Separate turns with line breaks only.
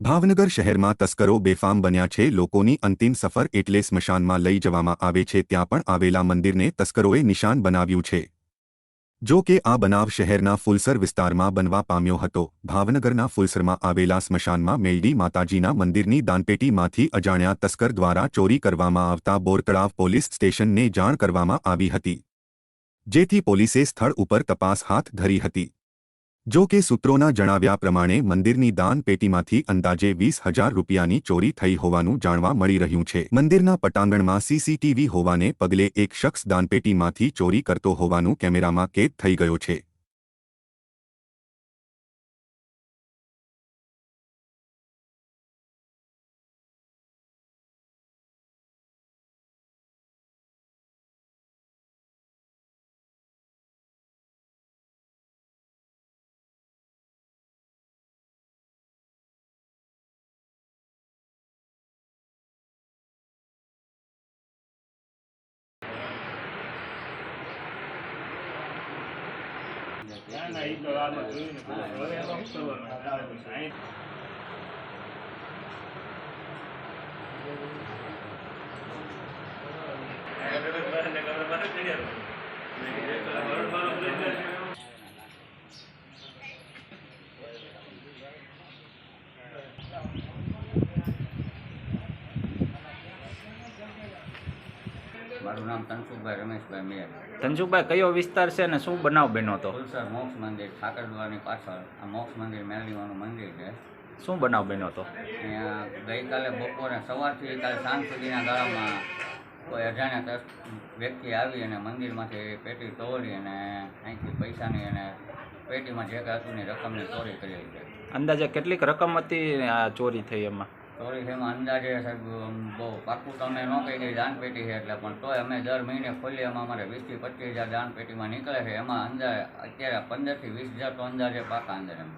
ભાવનગર શહેરમાં તસ્કરો બેફામ બન્યા છે. લોકોની અંતિમ સફર એટલે સ્મશાનમાં લઈ જવામાં આવે છે. ત્યાં પણ આવેલા મંદિરને તસ્કરોએ નિશાન બનાવ્યું છે. જો કે આ બનાવ શહેરના ફુલસર વિસ્તારમાં બનવા પામ્યો હતો. ભાવનગરના ફુલસરમાં આવેલા સ્મશાનમાં મેલડી માતાજીના મંદિરની દાનપેટીમાંથી અજાણ્યા તસ્કર દ્વારા ચોરી કરવામાં આવતા બોરતળાવ પોલીસ સ્ટેશનને જાણ કરવામાં આવી હતી, જેથી પોલીસે સ્થળ ઉપર તપાસ હાથ ધરી હતી. જો કે સૂત્રોના જણાવ્યા પ્રમાણે મંદિરની દાન પેટીમાંથી અંદાજે વીસ હજાર રૂપિયાની ચોરી થઈ હોવાનું જાણવા મળી રહ્યું છે. મંદિરના પટાંગણમાં સીસીટીવી હોવાને પગલે એક શખ્સ દાનપેટીમાંથી ચોરી કરતો હોવાનું કેમેરામાં કેદ થઈ ગયો છે.
ના ના ઈ તો આમાં જોયું ને હવે કરવાનું? સાઈન
મારું નામ તનસુખભાઈ રમેશભાઈ મેર.
ધનસુખભાઈ કયો વિસ્તાર છે ને શું બનાવ બન્યો હતો?
ફુલસર મોક્ષ મંદિર ઠાકરદ્વારની પાછળ. આ મોક્ષ મંદિર મેલડીવાનું મંદિર છે.
શું બનાવ બન્યો હતો?
અહીંયા ગઈકાલે બપોરે સવારથી કાલે સાંજ સુધીના ગાળામાં કોઈ અજાણ્યા વ્યક્તિ આવી અને મંદિરમાંથી પેટી તોડી અને અહીંથી પૈસાની અને પેટીમાં જે કાંઈ હતું રકમની ચોરી કરેલી છે.
અંદાજે કેટલીક રકમ હતી આ ચોરી થઈ એમાં?
ચોરી એમાં અંદાજે સાહેબ બહુ પાકું તમને ન કહી દઈ, દાનપેટી છે એટલે પણ તોય અમે દર મહિને ખોલીએ, એમાં અમારે વીસથી પચીસ હજાર દાનપેટીમાં નીકળે છે. એમાં અંદાજે અત્યારે પંદરથી વીસ હજાર તો અંદાજે પાકા અંદર એમ.